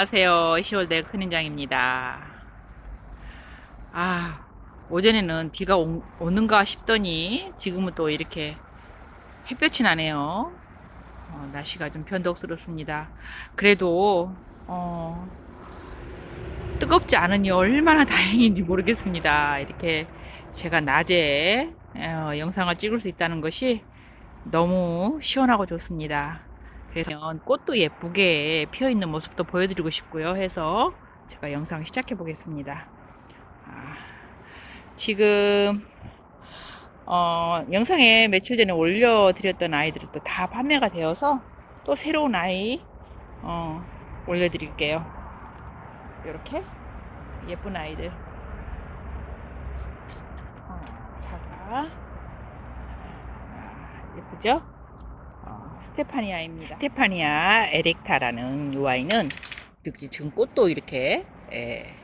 안녕하세요. 10월댁 선인장입니다. 아, 오전에는 비가 오, 오는가 싶더니 지금은 또 이렇게 햇볕이 나네요. 어, 날씨가 좀 변덕스럽습니다. 그래도 어, 뜨겁지 않으니 얼마나 다행인지 모르겠습니다. 이렇게 제가 낮에 어, 영상을 찍을 수 있다는 것이 너무 시원하고 좋습니다. 그래서 꽃도 예쁘게 피어 있는 모습도 보여드리고 싶고요. 해서 제가 영상 시작해 보겠습니다. 아, 지금 어, 영상에 며칠 전에 올려드렸던 아이들이 또 다 판매가 되어서 또 새로운 아이 어, 올려드릴게요. 이렇게 예쁜 아이들. 어, 자가 아, 예쁘죠? 어, 스테파니아입니다. 스테파니아 에렉타라는 이 와인은 이렇게 지금 꽃도 이렇게 예,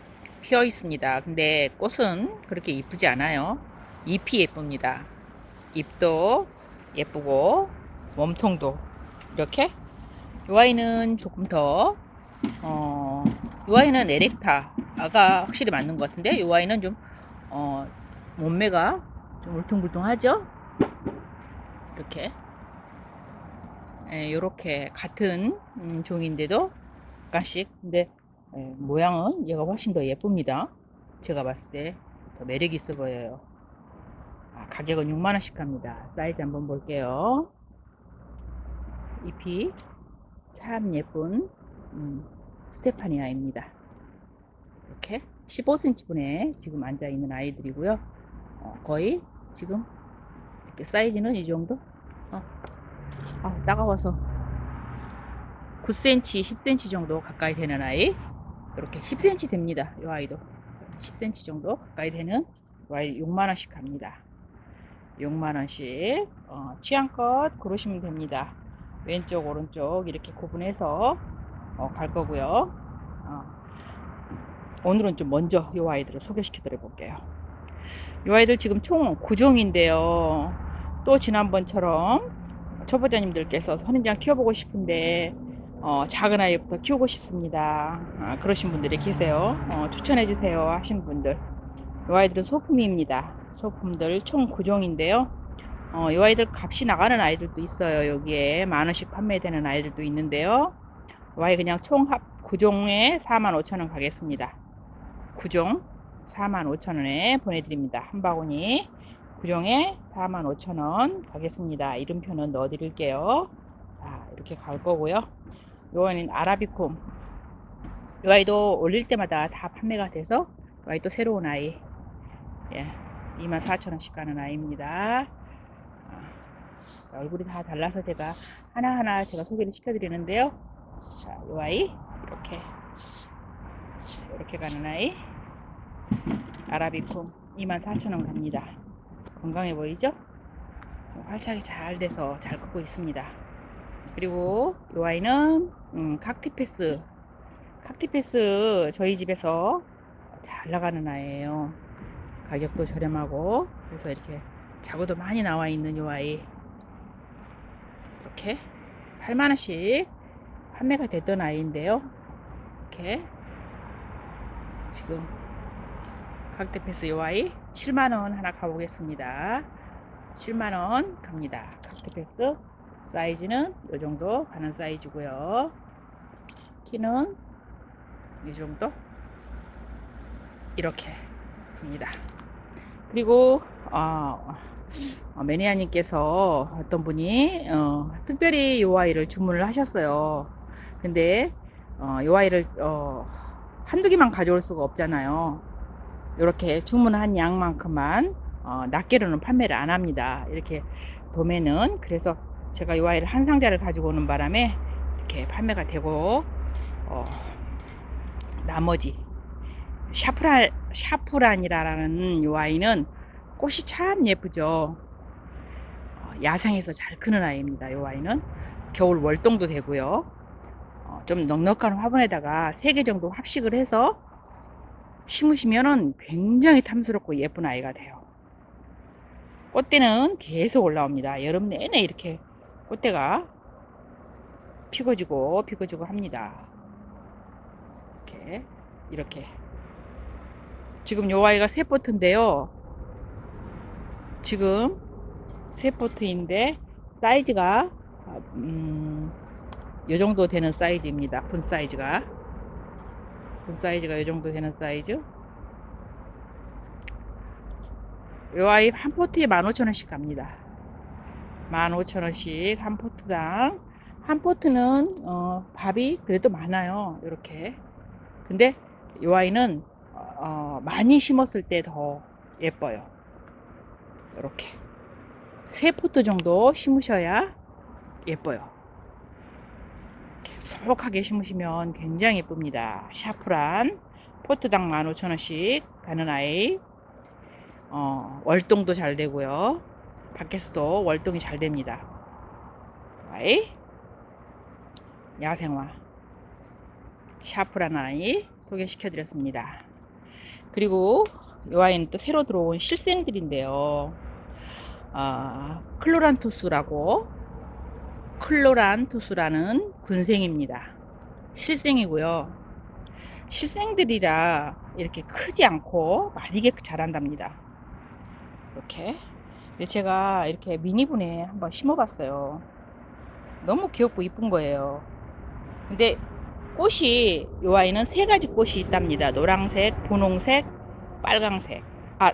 피어 있습니다. 근데 꽃은 그렇게 이쁘지 않아요. 잎이 예쁩니다. 잎도 예쁘고 몸통도 이렇게 이 와인은 조금 더 어, 이 와인은 에렉타가 확실히 맞는 것 같은데 이 와인은 좀 어, 몸매가 좀 울퉁불퉁하죠? 이렇게 이렇게 같은 음, 종인데도 약간씩 근데 예, 모양은 얘가 훨씬 더 예쁩니다. 제가 봤을 때 더 매력 있어 보여요. 아, 가격은 6만원씩 합니다. 사이즈 한번 볼게요. 잎이 참 예쁜 음, 스테파니아입니다. 이렇게 15cm 분에 지금 앉아 있는 아이들이고요. 어, 거의 지금 이렇게 사이즈는 이 정도? 어. 아, 따가워서 9cm, 10cm 정도 가까이 되는 아이. 이렇게 10cm 됩니다. 이 아이도 10cm 정도 가까이 되는 이 아이 6만 원씩 갑니다. 6만 원씩 어, 취향껏 고르시면 됩니다. 왼쪽, 오른쪽 이렇게 구분해서 어, 갈 거고요. 어, 오늘은 좀 먼저 이 아이들을 소개시켜 드려 볼게요. 이 아이들 지금 총 9종인데요. 또 지난번처럼 초보자님들께서 선인장 키워보고 싶은데 어, 작은 아이부터 키우고 싶습니다. 아, 그러신 분들이 계세요. 어, 추천해 주세요 하신 분들. 이 아이들은 소품입니다. 소품들 총 9종인데요. 어, 이 아이들 값이 나가는 아이들도 있어요. 여기에 만 원씩 판매되는 아이들도 있는데요. 이 아이 그냥 총 합 9종에 45,000원 가겠습니다. 9종 45,000원에 보내드립니다. 한 바구니 9종에 45,000원 가겠습니다. 이름표는 넣어 드릴게요. 자, 이렇게 갈 거고요. 요거는 아라비콤. 이 아이도 올릴 때마다 다 판매가 돼서 이 아이도 새로운 아이. 예. 24,000원씩 가는 아이입니다. 자, 얼굴이 다 달라서 제가 하나하나 제가 소개를 시켜드리는데요. 자, 이 아이. 이렇게. 이렇게 가는 아이. 아라비콤 24,000원 갑니다. 건강해 보이죠? 활착이 잘 돼서 잘 걷고 있습니다. 그리고 이 아이는 음, 칵티패스 칵티패스 저희 집에서 잘 나가는 아이예요. 가격도 저렴하고 그래서 이렇게 자구도 많이 나와 있는 이 아이 이렇게 8만원씩 판매가 됐던 아이인데요. 이렇게 지금 칵테패스 요 아이 7만원 하나 가보겠습니다. 7만원 갑니다. 칵테패스 사이즈는 요 정도 가는 사이즈고요. 키는 이 정도 이렇게 갑니다. 그리고 어, 어, 매니아님께서 어떤 분이 어, 특별히 요 아이를 주문을 하셨어요. 근데 어, 요 아이를 어, 한두 개만 가져올 수가 없잖아요. 이렇게 주문한 양만큼만 어, 낱개로는 판매를 안 합니다. 이렇게 도매는 그래서 제가 이 아이를 한 상자를 가지고 오는 바람에 이렇게 판매가 되고 어, 나머지 샤프란 샤프란이라는 이 아이는 꽃이 참 예쁘죠. 어, 야생에서 잘 크는 아이입니다. 이 아이는 겨울 월동도 되고요. 어, 좀 넉넉한 화분에다가 3개 정도 합식을 해서 심으시면은 굉장히 탐스럽고 예쁜 아이가 돼요. 꽃대는 계속 올라옵니다. 여름 내내 이렇게 꽃대가 피고지고 피고지고 합니다. 이렇게 이렇게 지금 요 아이가 세 포트인데요. 지금 세 포트인데 사이즈가 음, 요 정도 되는 사이즈입니다. 분 사이즈가 분 사이즈가 요 정도 되는 사이즈. 요 아이 한 포트에 15,000원씩 갑니다. 15,000원씩 한 포트당 한 포트는 어, 밥이 그래도 많아요. 이렇게. 근데 이 아이는 어, 많이 심었을 때 더 예뻐요. 이렇게 세 포트 정도 심으셔야 예뻐요. 소록하게 심으시면 굉장히 예쁩니다. 샤프란 포트당 15,000원씩 가는 아이. 어, 월동도 잘 되고요. 밖에서도 월동이 잘 됩니다. 아이. 야생화 샤프란 아이 소개시켜 드렸습니다. 그리고 이 아이는 또 새로 들어온 실생들인데요. 아, 클로란투스라고 클로란투스라는 군생입니다. 실생이고요. 실생들이라 이렇게 크지 않고 마리게 자란답니다. 이렇게. 근데 제가 이렇게 미니분에 한번 심어봤어요. 너무 귀엽고 이쁜 거예요. 근데 꽃이 이 아이는 세 가지 꽃이 있답니다. 노란색, 분홍색, 빨강색. 아,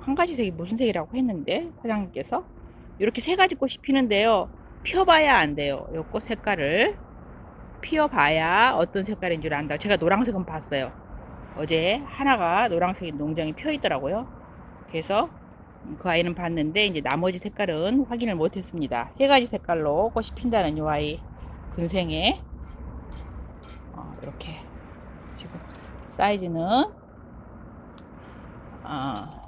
한 가지 색이 무슨 색이라고 했는데 사장님께서 이렇게 세 가지 꽃이 피는데요. 피어봐야 안 돼요. 이꽃 색깔을 피어봐야 어떤 색깔인 줄 안다. 제가 노란색은 봤어요. 어제 하나가 노란색 농장이 펴 있더라고요. 그래서 그 아이는 봤는데 이제 나머지 색깔은 확인을 못했습니다. 세 가지 색깔로 꽃이 핀다는 이 아이 근생에 어, 이렇게 지금 사이즈는 어,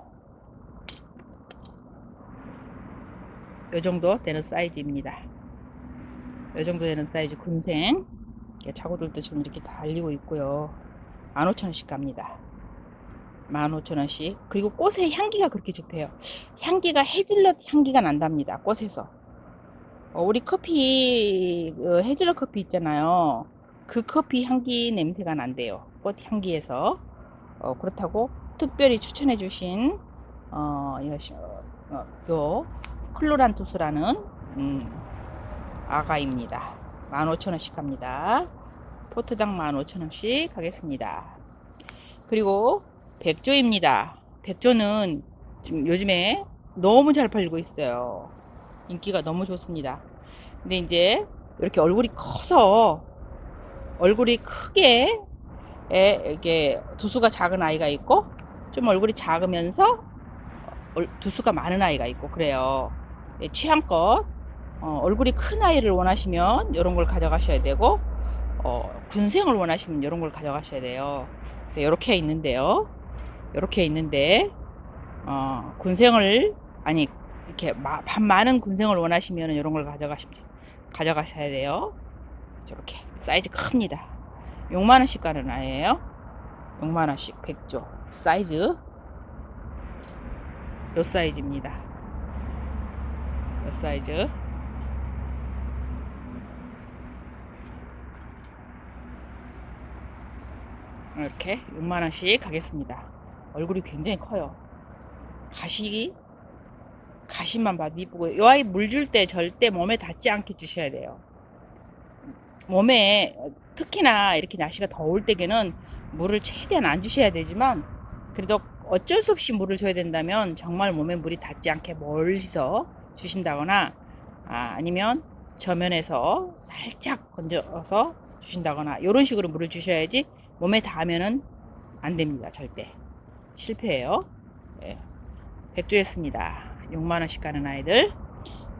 요 정도 되는 사이즈입니다. 요 정도 되는 사이즈 군생 자구들도 지금 이렇게 달리고 있고요. 15,000원씩 갑니다. 15,000원씩. 그리고 꽃의 향기가 그렇게 좋대요. 향기가 헤즐넛 향기가 난답니다. 꽃에서. 어, 우리 커피, 어, 헤즐넛 커피 있잖아요. 그 커피 향기 냄새가 난대요. 꽃 향기에서. 어, 그렇다고 특별히 추천해 주신, 어, 요, 어, 요 클로란투스라는, 음, 아가입니다. 15,000원씩 합니다. 포트당 15,000원씩 하겠습니다. 그리고 백조입니다. 백조는 지금 요즘에 너무 잘 팔리고 있어요. 인기가 너무 좋습니다. 근데 이제 이렇게 얼굴이 커서 얼굴이 크게 에, 이게 두수가 작은 아이가 있고 좀 얼굴이 작으면서 두수가 많은 아이가 있고 그래요. 예, 취향껏 어, 얼굴이 큰 아이를 원하시면 이런 걸 가져가셔야 되고 어, 군생을 원하시면 이런 걸 가져가셔야 돼요. 그래서 이렇게 있는데요. 이렇게 있는데 어, 군생을 아니 이렇게 마, 밥 많은 군생을 원하시면 이런 걸 가져가시 가져가셔야 돼요. 저렇게 사이즈 큽니다. 6만 원씩 가는 아이예요. 6만 원씩 100조 사이즈 요 사이즈입니다. 요 사이즈 이렇게 6만 원씩 가겠습니다. 얼굴이 굉장히 커요. 가시 가시만 봐도 이쁘고 이 아이 물 줄 때 절대 몸에 닿지 않게 주셔야 돼요. 몸에 특히나 이렇게 날씨가 더울 때에는 물을 최대한 안 주셔야 되지만 그래도 어쩔 수 없이 물을 줘야 된다면 정말 몸에 물이 닿지 않게 멀리서 주신다거나 아, 아니면 저면에서 살짝 건져서 주신다거나 이런 식으로 물을 주셔야지 몸에 닿으면은 안 됩니다 절대. 실패해요. 네. 백조였습니다. 6만 원씩 가는 아이들.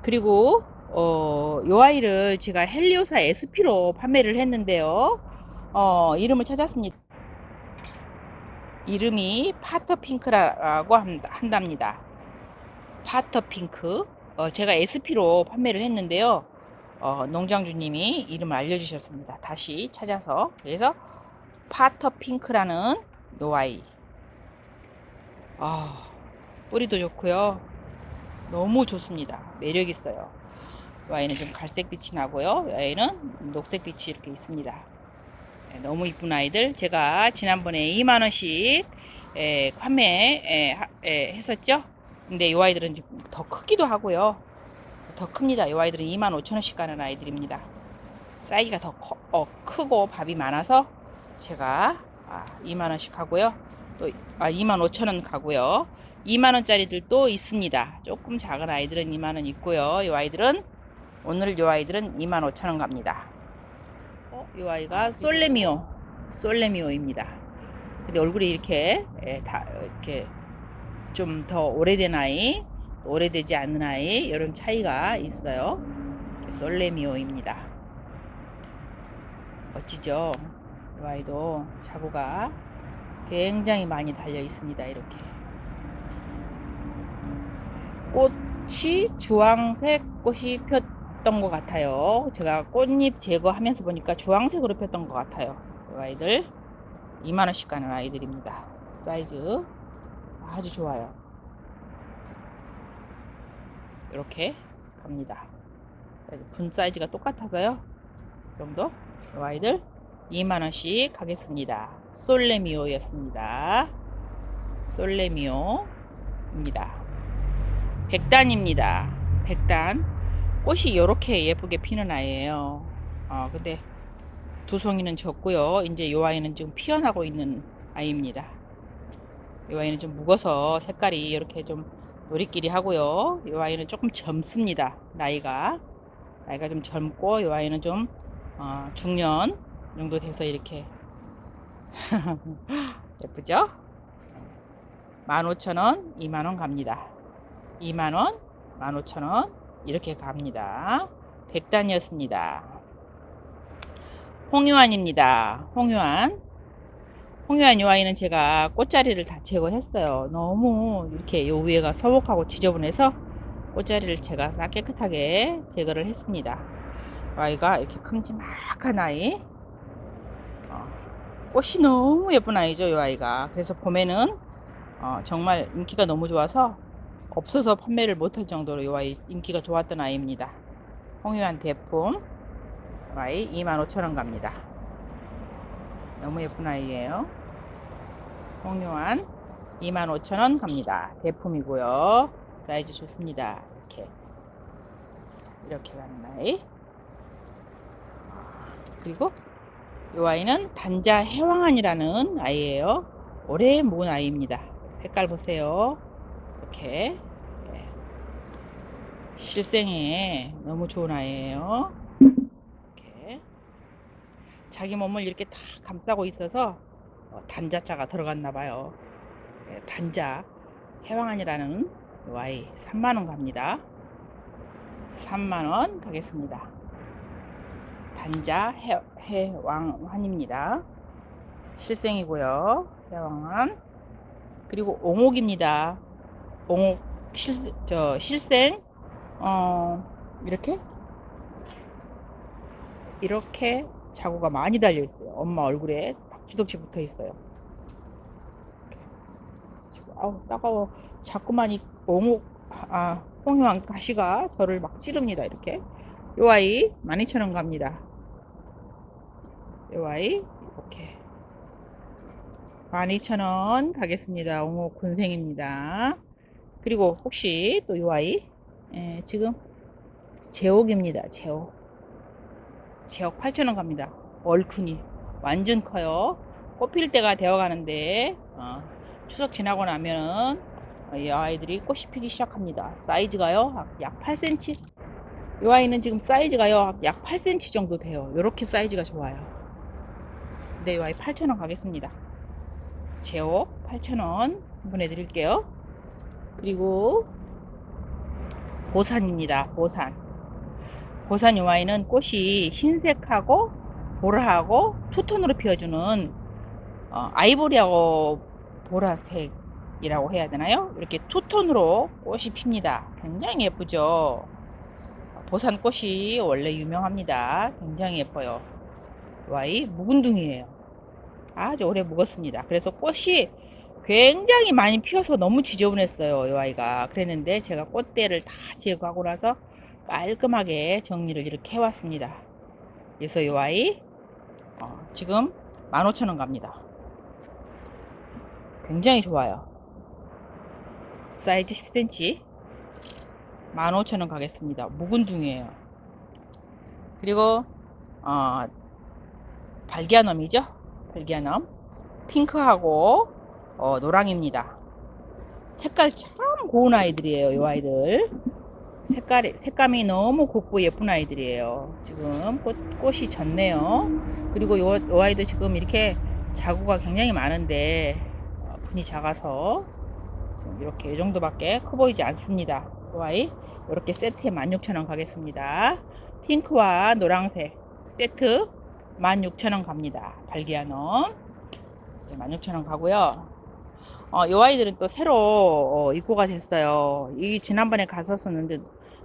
그리고 어, 요 아이를 제가 헬리오사 SP로 판매를 했는데요. 어, 이름을 찾았습니다. 이름이 파터핑크라고 한답니다. 파터핑크 어, 제가 SP로 판매를 했는데요. 어, 농장주님이 이름을 알려주셨습니다. 다시 찾아서. 그래서 파터 핑크라는 노아이. 아 뿌리도 좋고요. 너무 좋습니다. 매력 있어요. 이 아이는 좀 갈색빛이 나고요. 이 아이는 녹색빛이 이렇게 있습니다. 예, 너무 이쁜 아이들. 제가 지난번에 2만원씩 예, 판매 예, 하- 예, 했었죠 근데 이 아이들은 좀더 크기도 하고요. 더 큽니다. 이 아이들은 2만 5천원씩 가는 아이들입니다. 사이즈가 더 커- 어, 크고 밥이 많아서 제가 아, 2만원씩 하고요. 또 아, 2만 5천원 가고요. 2만원짜리들도 있습니다. 조금 작은 아이들은 2만원 있고요. 이 아이들은 오늘 이 아이들은 2만 5천원 갑니다. 어, 이 아이가 솔레미오 솔레미오입니다. 근데 얼굴이 이렇게 예, 다 이렇게 좀 더 오래된 아이 또 오래되지 않은 아이 이런 차이가 있어요. 솔레미오입니다. 멋지죠? 이 아이도 자구가 굉장히 많이 달려 있습니다 이렇게. 꽃이 주황색 꽃이 폈던 것 같아요. 제가 꽃잎 제거하면서 보니까 주황색으로 폈던 것 같아요 이 아이들. 2만원씩 가는 아이들입니다. 사이즈 아주 좋아요. 이렇게 갑니다. 분 사이즈가 똑같아서요. 이 정도? 이 아이들 2만원씩 가겠습니다. 솔레미오였습니다. 솔레미오입니다. 백단입니다. 백단. 꽃이 이렇게 예쁘게 피는 아이예요. 어, 근데 두 송이는 적고요. 이제 이 아이는 지금 피어나고 있는 아이입니다 이 아이는 좀 묵어서 색깔이 이렇게 좀 노리끼리 하고요. 이 아이는 조금 젊습니다 나이가. 나이가 좀 젊고 이 아이는 좀 어, 중년 정도 돼서 이렇게. 예쁘죠? 15,000원 2만원 갑니다. 2만원 15,000원 이렇게 갑니다. 백단이었습니다. 홍유환입니다. 홍유환 홍유환 요 아이는 제가 꽃자리를 다 제거했어요. 너무 이렇게 요 위에가 서복하고 지저분해서 꽃자리를 제가 싹 깨끗하게 제거를 했습니다. 아이가 이렇게 큼지막한 아이. 어, 꽃이 너무 예쁜 아이죠 이 아이가. 그래서 봄에는 어, 정말 인기가 너무 좋아서 없어서 판매를 못할 정도로 이 아이 인기가 좋았던 아이입니다. 홍유한 대품. 이 아이 25,000원 갑니다 너무 예쁜 아이예요 홍유한 25,000원 갑니다 대품이고요 사이즈 좋습니다 이렇게 이렇게 가는 아이 그리고 이 아이는 단자 해왕안이라는 아이예요. 오래 묵은 아이입니다. 색깔 보세요. 이렇게 예. 실생에 너무 좋은 아이예요. 자기 몸을 이렇게 다 감싸고 있어서 어, 단자자가 들어갔나 봐요. 예, 단자 해왕안이라는 이 아이 3만 원 갑니다. 3만 원 가겠습니다. 단자 해, 해왕환입니다. 실생이고요. 해왕환. 그리고 옹옥입니다. 옹옥 실, 저 실생 어 이렇게 이렇게 자구가 많이 달려 있어요. 엄마 얼굴에 덕지덕지 붙어 있어요. 아우 따가워. 자꾸만 이 옹옥 아 홍유왕 가시가 저를 막 찌릅니다. 이렇게. 요 아이 12,000원 갑니다. 요 아이 이렇게 12,000원 가겠습니다. 옹호 군생입니다. 그리고 혹시 또 요 아이 예, 지금 제옥입니다. 제옥 제옥 8,000원 갑니다. 얼큰이 완전 커요. 꽃필 때가 되어 가는데 어, 추석 지나고 나면은 이 아이들이 꽃이 피기 시작합니다. 사이즈가요 약 8cm 이 아이는 지금 사이즈가요 약 8cm 정도 돼요. 이렇게 사이즈가 좋아요. 네, 이 아이 8,000원 가겠습니다. 제옥 8,000원 보내드릴게요. 그리고 보산입니다. 보산. 보산 이 아이는 꽃이 흰색하고 보라하고 투톤으로 피어주는 어, 아이보리하고 보라색이라고 해야 되나요? 이렇게 투톤으로 꽃이 핍니다. 굉장히 예쁘죠? 보산 꽃이 원래 유명합니다. 굉장히 예뻐요. 와이 묵은둥이에요. 아주 오래 묵었습니다. 그래서 꽃이 굉장히 많이 피어서 너무 지저분했어요. 이 아이가. 그랬는데 제가 꽃대를 다 제거하고 나서 깔끔하게 정리를 이렇게 해왔습니다. 그래서 이 아이 어, 지금 15,000원 갑니다. 굉장히 좋아요. 사이즈 10cm 15,000원 가겠습니다. 묵은둥이에요. 그리고 어, 발기아넘이죠? 발기아넘 핑크하고 어, 노랑입니다. 색깔 참 고운 아이들이에요. 이 아이들. 색깔이 색감이 너무 곱고 예쁜 아이들이에요. 지금 꽃, 꽃이 졌네요. 그리고 요, 요 아이도 지금 이렇게 자구가 굉장히 많은데 어, 분이 작아서 이렇게 이 정도밖에 커 보이지 않습니다. 요 아이 이렇게 세트에 16,000원 가겠습니다. 핑크와 노란색 세트 16,000원 갑니다. 발기아넘 16,000원 가고요. 어, 요 아이들은 또 새로 어, 입고가 됐어요. 이 지난번에 갔었었는데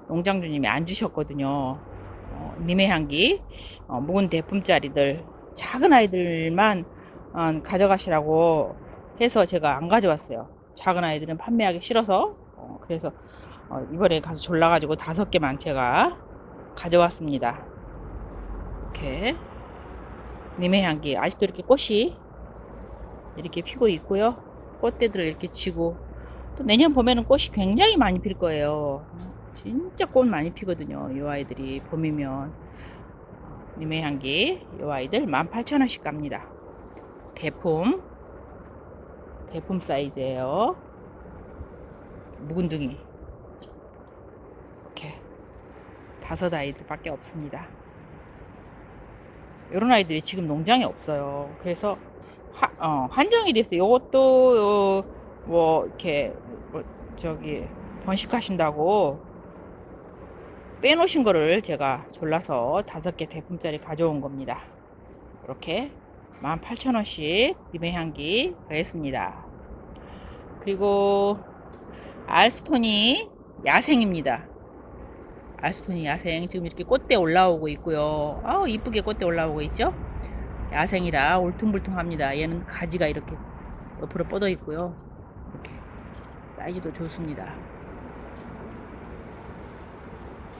농장주님이 안 주셨거든요. 어, 님의 향기 어, 묵은 대품짜리들 작은 아이들만 어, 가져가시라고 해서 제가 안 가져왔어요. 작은 아이들은 판매하기 싫어서 어, 그래서 어, 이번에 가서 졸라가지고 다섯 개만 제가 가져왔습니다. 이렇게 님의 향기 아직도 이렇게 꽃이 이렇게 피고 있고요. 꽃대들을 이렇게 지고 또 내년 봄에는 꽃이 굉장히 많이 필 거예요. 진짜 꽃 많이 피거든요. 이 아이들이 봄이면 님의 향기 이 아이들 18,000원씩 갑니다. 대품 대품 사이즈예요. 묵은둥이 이렇게 다섯 아이들밖에 없습니다. 이런 아이들이 지금 농장에 없어요. 그래서 하, 어, 한정이 됐어요. 요것도 어, 뭐 이렇게 뭐 저기 번식하신다고 빼놓으신 거를 제가 졸라서 다섯 개 대품짜리 가져온 겁니다. 이렇게 18,000원씩 비매 향기 가겠습니다. 그리고 알스톤이 야생입니다. 알스톤이 야생 지금 이렇게 꽃대 올라오고 있고요. 아우 이쁘게 꽃대 올라오고 있죠? 야생이라 울퉁불퉁합니다. 얘는 가지가 이렇게 옆으로 뻗어 있고요. 이렇게 사이즈도 좋습니다.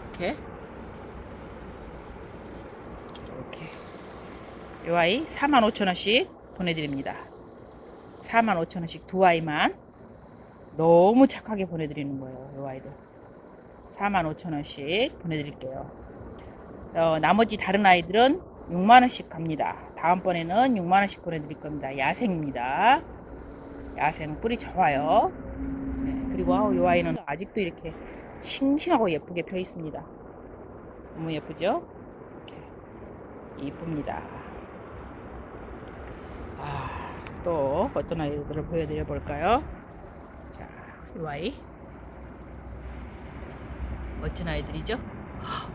이렇게 이렇게 이 아이 45,000원씩 보내드립니다. 45,000원씩 두 아이만 너무 착하게 보내드리는 거예요. 이 아이들 45,000원씩 보내드릴게요. 어, 나머지 다른 아이들은 6만원씩 갑니다. 다음번에는 6만원씩 보내드릴 겁니다. 야생입니다. 야생 뿌리 좋아요. 네, 그리고 이 아이는 아직도 이렇게 싱싱하고 예쁘게 펴 있습니다. 너무 예쁘죠? 이쁩니다. 아, 또 어떤 아이들을 보여드려 볼까요? 자, 이 아이. 멋진 아이들이죠?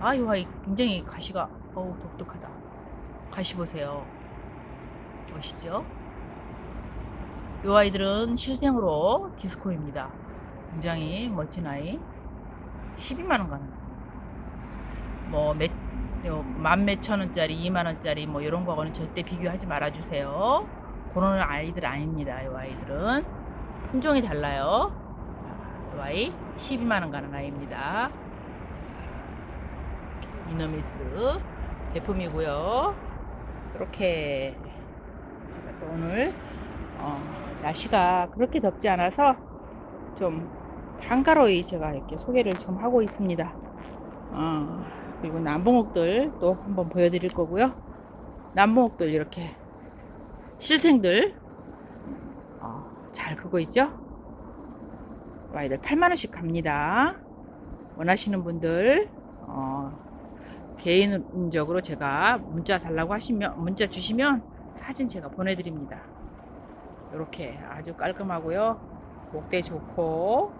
아, 이 아이 굉장히 가시가 어우 독특하다. 가시 보세요. 멋있죠? 이 아이들은 실생으로 디스코입니다. 굉장히 멋진 아이. 12만원 가는. 뭐, 몇, 만 몇천 원짜리, 2만 원짜리, 뭐, 이런 거하고는 절대 비교하지 말아주세요. 그런 아이들 아닙니다. 이 아이들은. 품종이 달라요. 이 아이 12만원 가는 아이입니다. 이너미스 제품이고요. 이렇게 또 오늘 어, 날씨가 그렇게 덥지 않아서 좀 한가로이 제가 이렇게 소개를 좀 하고 있습니다. 어, 그리고 남봉옥들 또 한번 보여드릴 거고요. 남봉옥들 이렇게 실생들 어, 잘 크고 있죠? 아이들 8만원씩 갑니다. 원하시는 분들 어, 개인적으로 제가 문자 달라고 하시면 문자 주시면 사진 제가 보내드립니다. 이렇게 아주 깔끔하고요. 목대 좋고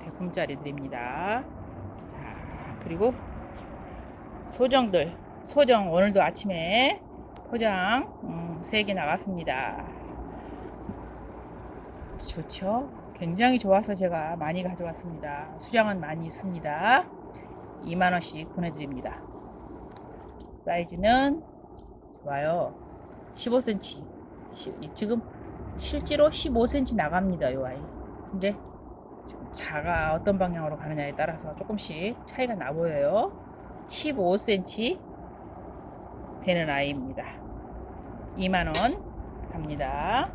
대품짜리들입니다. 자 그리고 소정들 소정 오늘도 아침에 포장 음, 3개 나갔습니다. 좋죠? 굉장히 좋아서 제가 많이 가져왔습니다. 수량은 많이 있습니다. 2만원씩 보내드립니다. 사이즈는 좋아요. 15cm. 지금 실제로 15cm 나갑니다. 요 아이. 근데 자가 어떤 방향으로 가느냐에 따라서 조금씩 차이가 나 보여요. 15cm 되는 아이입니다. 2만원 합니다.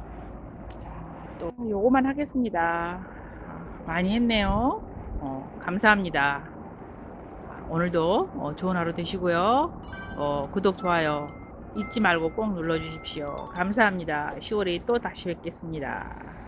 자, 또 요거만 하겠습니다. 아, 많이 했네요. 어, 감사합니다. 오늘도 어, 좋은 하루 되시고요. 어, 구독, 좋아요 잊지 말고 꼭 눌러주십시오. 감사합니다. 10월에 또 다시 뵙겠습니다.